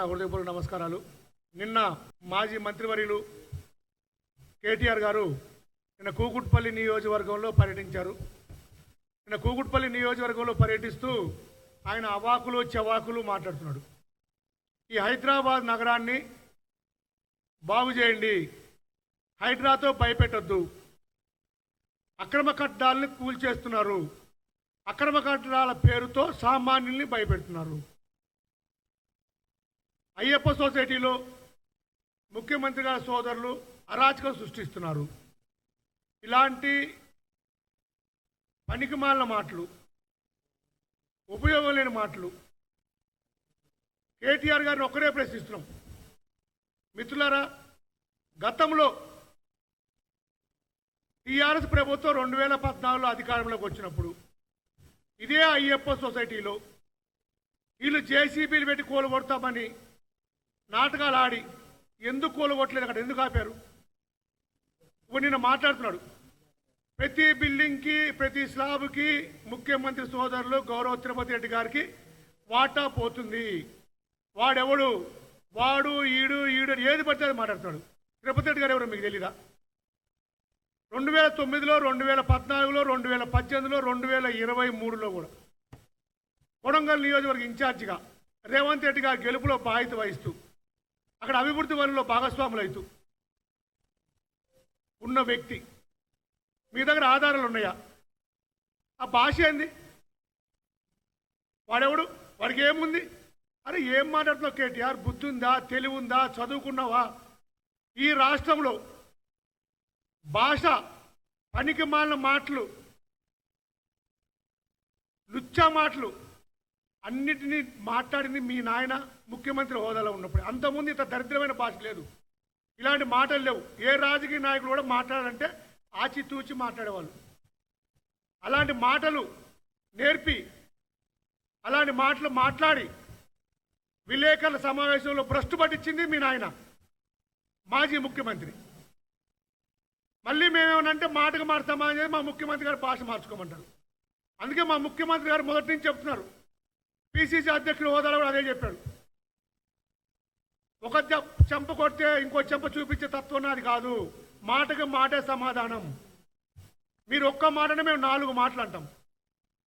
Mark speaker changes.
Speaker 1: హృదయపూర్వక నమస్కారాలు. నిన్న మాజీ మంత్రివర్యులు కేటీఆర్ గారు నిన్న కూకుట్పల్లి నియోజకవర్గంలో పర్యటించారు. నిన్న కూకుట్పల్లి నియోజకవర్గంలో పర్యటిస్తూ ఆయన అవాకులు చెవాకులు మాట్లాడుతున్నాడు. ఈ హైదరాబాద్ నగరాన్ని బాగు చేయండి. హైడ్రాతో భయపెట్టొద్దు. అక్రమ కట్టడాలని కూల్చేస్తున్నారు. అక్రమ కట్టడాల పేరుతో సామాన్యుల్ని భయపెడుతున్నారు. అయ్యప్ప సొసైటీలో ముఖ్యమంత్రి గారి సోదరులు అరాచకం సృష్టిస్తున్నారు. ఇలాంటి పనికిమాలిన మాటలు ఉపయోగం లేని మాటలు కేటీఆర్ గారిని ఒక్కరే ప్రశ్నిస్తున్నాం. మిత్రులారా గతంలో టీఆర్ఎస్ ప్రభుత్వం రెండు వేల పద్నాలుగులో అధికారంలోకి వచ్చినప్పుడు ఇదే అయ్యప్ప సొసైటీలో వీళ్ళు జేసీబీలు పెట్టి కూలగొడతామని నాటకాలు ఆడి ఎందుకు కూలగొట్టలేదు అక్కడ? ఎందుకు ఆపారు? ఇప్పుడు నిన్న మాట్లాడుతున్నాడు. ప్రతి బిల్డింగ్కి ప్రతి స్లాబ్కి ముఖ్యమంత్రి సోదరులు గౌరవ తిరుపతి రెడ్డి గారికి వాటా పోతుంది. వాడెవడు? వాడు ఈడు ఈడు ఏది పడితే అది మాట్లాడుతున్నాడు. తిరుపతి రెడ్డి గారు ఎవరో మీకు తెలీదా? రెండు వేల తొమ్మిదిలో రెండు వేల పద్నాలుగులో రెండు వేల పద్దెనిమిదిలో రెండు వేల ఇరవై మూడులో కూడా కొడంగల్ నియోజకవర్గ ఇన్ఛార్జిగా రేవంత్ రెడ్డి గారి గెలుపులో బాధ్యత వహిస్తూ అక్కడ అభివృద్ధి వనరులో భాగస్వాములు ఉన్న వ్యక్తి. మీ దగ్గర ఆధారాలు ఉన్నాయా? ఆ భాష ఏంది? వాడెవడు? వాడికి ఏముంది? అరే ఏం మాట్లాడుతున్నావు కేటీఆర్? బుద్ధి ఉందా తెలివి ఉందా చదువుకున్నావా? ఈ రాష్ట్రంలో భాష పనికి మాలిన మాటలు లుచ్చా మాటలు అన్నిటినీ మాట్లాడింది మీ నాయన ముఖ్యమంత్రి హోదాలో ఉన్నప్పుడు. అంతకుముందు ఇంత దరిద్రమైన భాష లేదు. ఇలాంటి మాటలు లేవు. ఏ రాజకీయ నాయకులు కూడా మాట్లాడాలంటే ఆచితూచి మాట్లాడేవాళ్ళు. అలాంటి మాటలు నేర్పి అలాంటి మాటలు మాట్లాడి విలేకరుల సమావేశంలో భ్రష్టు పట్టించింది మీ నాయన మాజీ ముఖ్యమంత్రి. మళ్ళీ మేమేమనంటే మాటకు మారుతామా అనేది మా ముఖ్యమంత్రి గారు భాష మార్చుకోమంటారు. అందుకే మా ముఖ్యమంత్రి గారు మొదటి నుంచి చెప్తున్నారు. పిసిసి అధ్యక్షుడు హోదాలో కూడా అదే చెప్పాడు. ఒక చె- చెంప కొడితే ఇంకో చెంప చూపించే తత్వం నాది కాదు. మాటకి మాటే సమాధానం. మీరు ఒక్క మాటనే మేము నాలుగు మాటలు అంటాం.